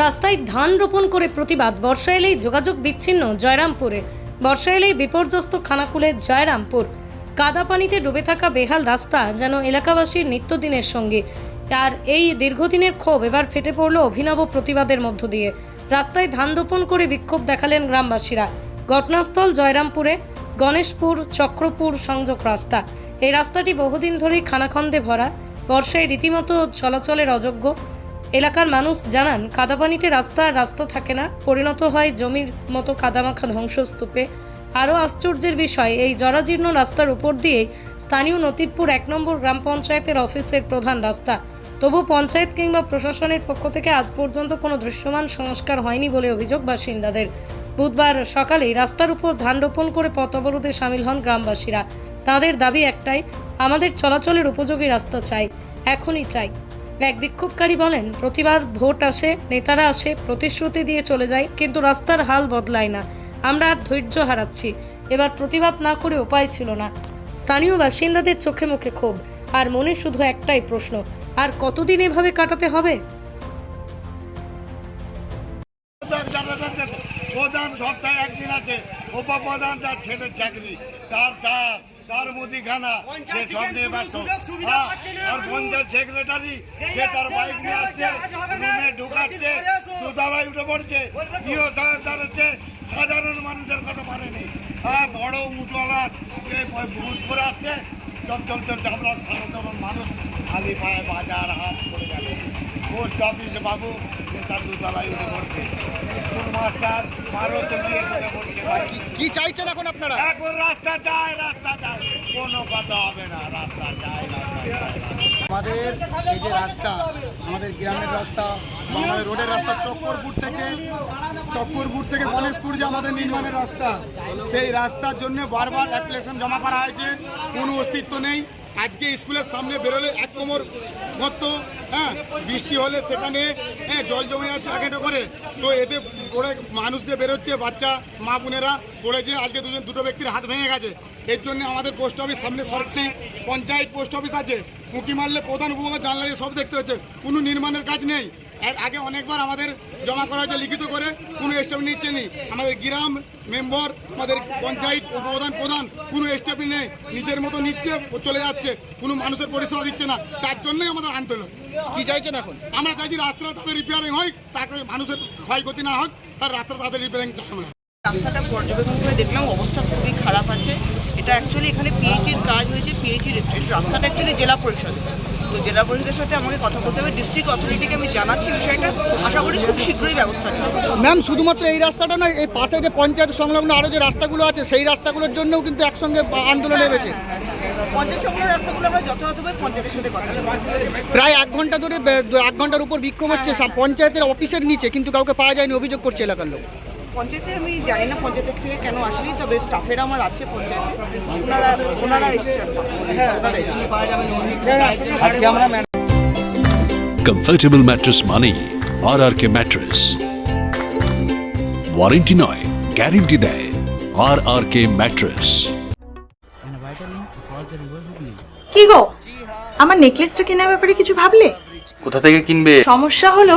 রাস্তায় ধান রোপণ করে প্রতিবাদ, বর্ষা এলেই যোগাযোগ বিচ্ছিন্ন জয়রামপুরে। বর্ষা এলেই বিপর্যস্ত খানাকুলে জয়রামপুর। কাদা পানিতে ডুবে থাকা বেহাল রাস্তা যেন এলাকাবাসীর নিত্যদিনের সঙ্গে। আর এই দীর্ঘদিনের ক্ষোভ এবার ফেটে পড়ল অভিনব প্রতিবাদের মধ্য দিয়ে। রাস্তায় ধান রোপণ করে বিক্ষোভ দেখালেন গ্রামবাসীরা। ঘটনাস্থল জয়রামপুরে। গণেশপুর, চক্রপুর সংযোগ রাস্তা। এই রাস্তাটি বহুদিন ধরেই খানাখন্দে ভরা। বর্ষায় রীতিমতো চলাচলের অযোগ্য। এলাকার মানুষ জানান, কাদাপানিতে রাস্তা রাস্তা থাকে না। পরিণত হয় জমির মতো কাদামাখা ধ্বংসস্তূপে। আরও আশ্চর্যের বিষয়, এই জরাজীর্ণ রাস্তার উপর দিয়ে স্থানীয় নতিবপুর এক নম্বর গ্রাম পঞ্চায়েতের অফিসের প্রধান রাস্তা। তবু পঞ্চায়েত কিংবা প্রশাসনের পক্ষ থেকে আজ পর্যন্ত কোনো দৃশ্যমান সংস্কার হয়নি বলে অভিযোগ বাসিন্দাদের। বুধবার সকালেই রাস্তার উপর ধান রোপণ করে পথ অবরোধে সামিল হন গ্রামবাসীরা। তাদের দাবি একটাই, আমাদের চলাচলের উপযোগী রাস্তা চাই, এখনই চাই। এক বিক্ষোভকারী বলেন, প্রতিবাদ, ভোট আসে, নেতারা আসে, প্রতিশ্রুতি দিয়ে চলে যায়, কিন্তু রাস্তার হাল বদলায় না। আমরা আর ধৈর্য হারাচ্ছি। এবার প্রতিবাদ না করে উপায় ছিল না। স্থানীয় বাসিন্দাদের চোখে মুখে ক্ষোভ। আর মনে শুধু একটাই প্রশ্ন, আর কতদিন এভাবে কাটাতে হবে? প্রধান সপ্তাহে একদিন আছে উপপ্রধান তার ছেলের চাকরি তার তার তার মুদিখানা সে সব নিয়ে ব্যস্ত। হ্যাঁ, আর পঞ্চায়েত সেক্রেটারি সে তার বাইক নিয়ে আসছে রুমে ঢুকাচ্ছে দুতলায় উঠে পড়ছে গৃহ তার হচ্ছে সাধারণ মানুষের কথা মানেনি। হ্যাঁ বড় উঠওয়ালা ভূত করে আসছে চল চল চল আমরা সাধারণ মানুষ খালি পায়ে বাজার হাট করে গেল। পোস্ট অফিস বাবু তার দুতলায় উঠে পড়ছে স্কুল মাস্টার বারো চলিয়ে উঠে পড়ছে কি চাইছেন এখন আপনারা? এখন রাস্তা চাই রাস্তা চাই। কোনো কথা হবে না রাস্তা চাই রাস্তা চাই আমাদের এই যে রাস্তা আমাদের গ্রামের রাস্তা বা আমাদের রোডের রাস্তা চক্করপুর থেকে চক্করপুর থেকে গণেশপুর যে আমাদের নির্মাণের রাস্তা সেই রাস্তার জন্য বারবার অ্যাপ্লিকেশন জমা করা হয়েছে। কোনো অস্তিত্ব নেই। আজকে স্কুলের সামনে বেরোলে এক কোমর মত হ্যাঁ? বৃষ্টি হলে সেখানে হ্যাঁ জল জমে যাচ্ছে, আগে করে। তো এতে পড়ে মানুষ যে বেরোচ্ছে, বাচ্চা, মা বোনেরা পড়েছে আজকে দুজন, দুটো ব্যক্তির হাত ভেঙে গেছে। এর জন্য আমাদের পোস্ট অফিস সামনে সরকারি পঞ্চায়েত পোস্ট অফিস আছে। উঁকি মারলে প্রধান উপভোগ জানলা সব দেখতে হচ্ছে, কোনো নির্মাণের কাজ নেই। এর আগে অনেকবার আমাদের জমা করা হয়েছে লিখিত করে। কোনো স্টেপ নিচ্ছে নি। আমাদের গ্রাম মেম্বার আমাদের পঞ্চায়েত উপপ্রধান প্রধান কোনো স্টেপ নেই। নিজের মতো নিচ্ছে ও চলে যাচ্ছে। কোনো মানুষের পরিষেবা দিচ্ছে না। তার জন্যই আমাদের আন্দোলন। কি চাইছেন এখন? আমরা চাইছি রাস্তা তাদের রিপেয়ারিং হয় তাকে মানুষের ক্ষয়ক্ষতি না হোক তার রাস্তা তাদের রিপেয়ারিং চাই আমরা রাস্তাটা পর্যবেক্ষণ করে দেখলাম অবস্থা খুবই খারাপ আছে। অ্যাকচুয়ালি এখানে পিএইচির কাজ হয়েছে পিএইচি রাস্তাটা অ্যাকচুয়ালি জেলা পরিষদ তো জেলা পরিষদের সাথে আমাকে কথা বলতে হবে। ডিস্ট্রিক্ট অথরিটিকে আমি জানাচ্ছি বিষয়টা। আশা করি খুব শীঘ্রই ব্যবস্থা নেবে ম্যাম শুধুমাত্র এই রাস্তাটা নয় এই পাশে যে পঞ্চায়েত সংলগ্ন আরও যে রাস্তাগুলো আছে সেই রাস্তাগুলোর জন্যও কিন্তু একসঙ্গে আন্দোলন নেমেছে। পঞ্চায়েত সংলগ্ন রাস্তাগুলো আমরা যথাযথভাবে পঞ্চায়েতের সাথে কথা প্রায় এক ঘণ্টা ধরে এক ঘণ্টার উপর বিক্ষোভ হচ্ছে। পঞ্চায়েতের অফিসের নিচে কিন্তু কাউকে পাওয়া যায়নি অভিযোগ করছে এলাকার লোক। পঞ্চায়েতে আমি জানি না পঞ্চায়েতের থেকে কেন আসেনি তবে স্টাফের আমার আছে পঞ্চায়েতে। ওনারা ওনারা এসেছেন। ওনারা এসেছেন। কমফর্টেবল ম্যাট্রেস মানেই R R K mattress warranty নয় গ্যারেন্টি দেয় আর আর কে ম্যাট্রেস কি গো? আমার নেকলেসটা কেনার ব্যাপারে কিছু ভাবলে? কোথা থেকে কিনবে? সমস্যা হলো